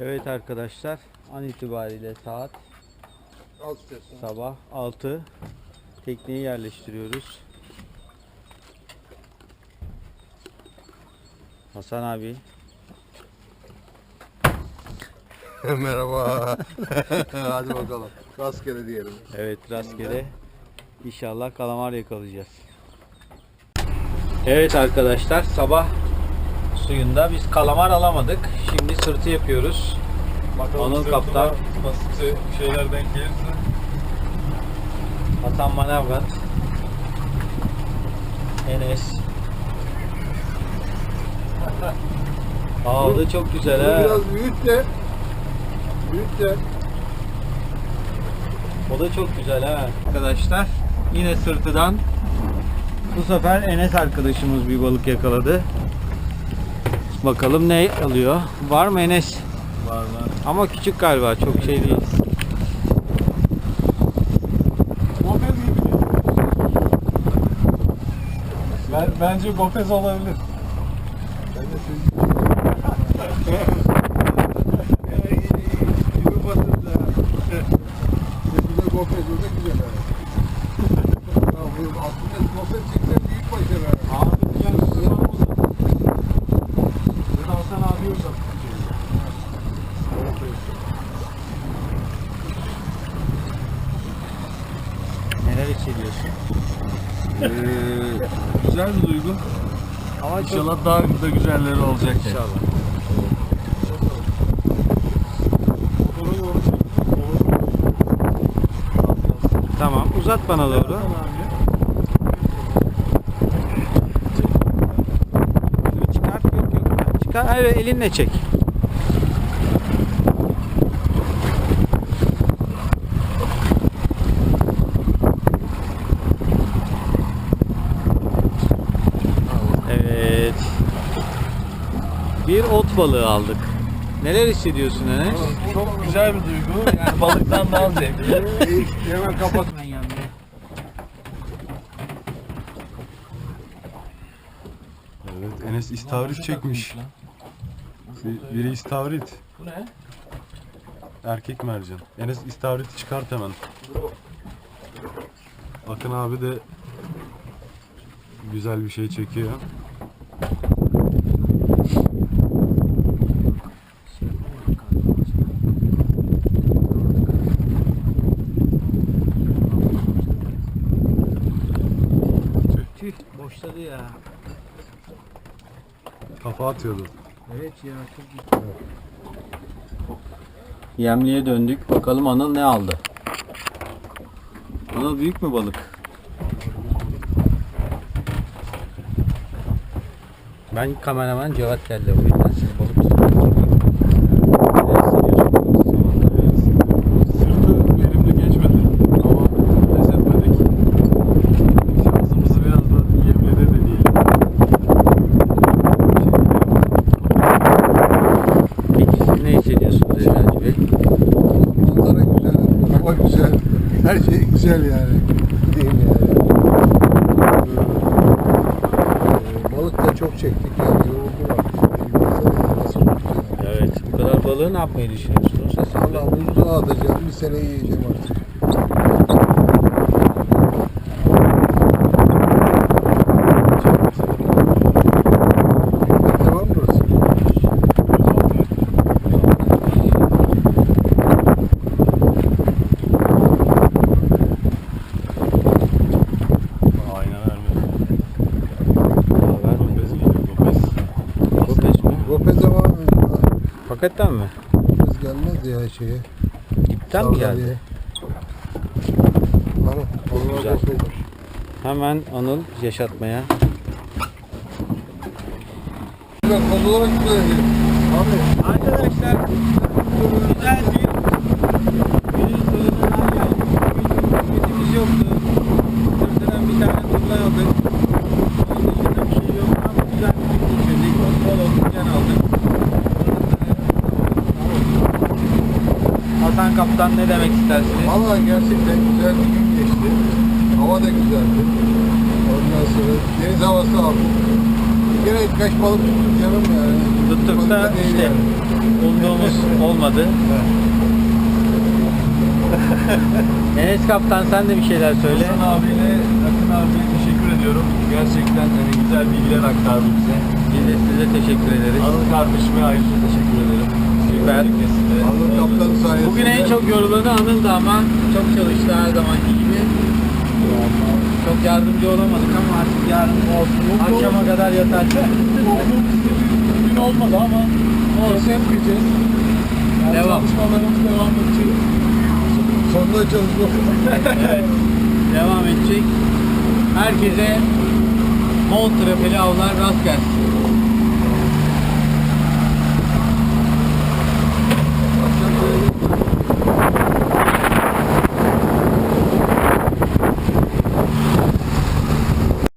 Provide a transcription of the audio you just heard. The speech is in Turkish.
Evet arkadaşlar an itibariyle saat sabah 6 tekneyi yerleştiriyoruz. Hasan abi Merhaba. Hadi bakalım. Rastgele diyelim. evet rastgele inşallah kalamar yakalayacağız. Evet arkadaşlar sabah suyunda biz kalamar alamadık. Şimdi sırtı yapıyoruz. Bakalım Anıl kaptan. Basit şeyler denk gelirse. Hasan Manavgat Enes Aa o da çok güzel ha. biraz büyüt de. Büyüt de. O da çok güzel ha. Arkadaşlar yine sırtıdan bu sefer Enes arkadaşımız bir balık yakaladı. Bakalım ne alıyor. Var mı Enes? Var var. Ama küçük galiba çok şey değil. Ben, bence Gomez olabilir. Ben de söyleyeyim. Gibi batırdı ha. Bir de gofret o da güzel aslında gofret çeksen büyük başarı ha. Abi güzel bir sınav oldu. Ben Hasan abi yok Neler hissediyorsun? Ee, güzel bir duygu. Ama İnşallah daha da güzelleri olacak. İnşallah. Tamam uzat bana doğru. Çıkart yok yok. Çıkar hayır elinle çek. Evet. Bir ot balığı aldık. Neler hissediyorsun Enes? Çok güzel bir duygu. Yani balıktan daha zevkli. Hemen kapat. Evet Enes istavrit çekmiş. Bir- Biri istavrit. Bu ne? Erkek mercan. Enes istavriti çıkart hemen. Bakın abi de güzel bir şey çekiyor. Kafa atıyordu. Evet ya çok Yemliğe döndük. Bakalım Anıl ne aldı? Anıl büyük mü balık? Ben kameraman Cevat geldi. O yüzden siz balık tutuyorsunuz. Neler hissediyorsun? Sırtı verimli geçmedi ama pes etmedik. Şansımızı biraz da yemlede deneyelim. Peki siz ne hissediyorsunuz Ezelci Bey? Manzara güzel. Hava güzel. Her şey güzel yani. Değil yani. Ee, balık da çok çektik yani. Yoruldu artık. Evet. Bu kadar balığı ne yapmayı düşünüyorsunuz? Valla buzluğa atacağım. Bir sene yiyeceğim artık. Ekmek de var mı burası? Aynen vermedi. Aa, vermedi. Gopez geliyor Gopez. Gopez mi? Gopez ama Paketten mi? Gopez gelmez ya şeye. İpten mi geldi? Ama onlar Güzel. Hemen Anıl yaşatmaya. Ben koz olarak güzel Abi Arkadaşlar güzel bir günün sonuna geldik. Vakitimiz yoktu. Sırtından bir tane turla aldık. Onun dışında bir şey yok ama güzel bir gün geçirdik. Bol oksijen aldık. Hasan Kaptan ne demek istersiniz? Valla gerçekten güzel bir gün geçti. Hava da güzeldi. Ondan sonra deniz havası aldık. Gene birkaç balık tuttuk canım yani. Tuttuk da işte yani. umduğumuz olmadı. Enes Kaptan sen de bir şeyler söyle. Hasan abiyle, Akın abiye teşekkür ediyorum. Gerçekten hani güzel bilgiler aktardı bize. Biz de size teşekkür ederiz. Anıl kardeşime ayrıca teşekkür ederim. Süper. Herkese. Anıl kaptan sayesinde. Bugün en çok yorulanı Anıl'dı ama çok çalıştı her zamanki gibi. Çok yardımcı olamadık ama artık yarın akşama kadar yatar. Bugün olmadı ama olsun yapacağız. Yani Devam. Çalışmalarımız devam edecek. Sonunda çalışmak. Evet. Devam edecek. Herkese bol trafeli avlar rast gelsin.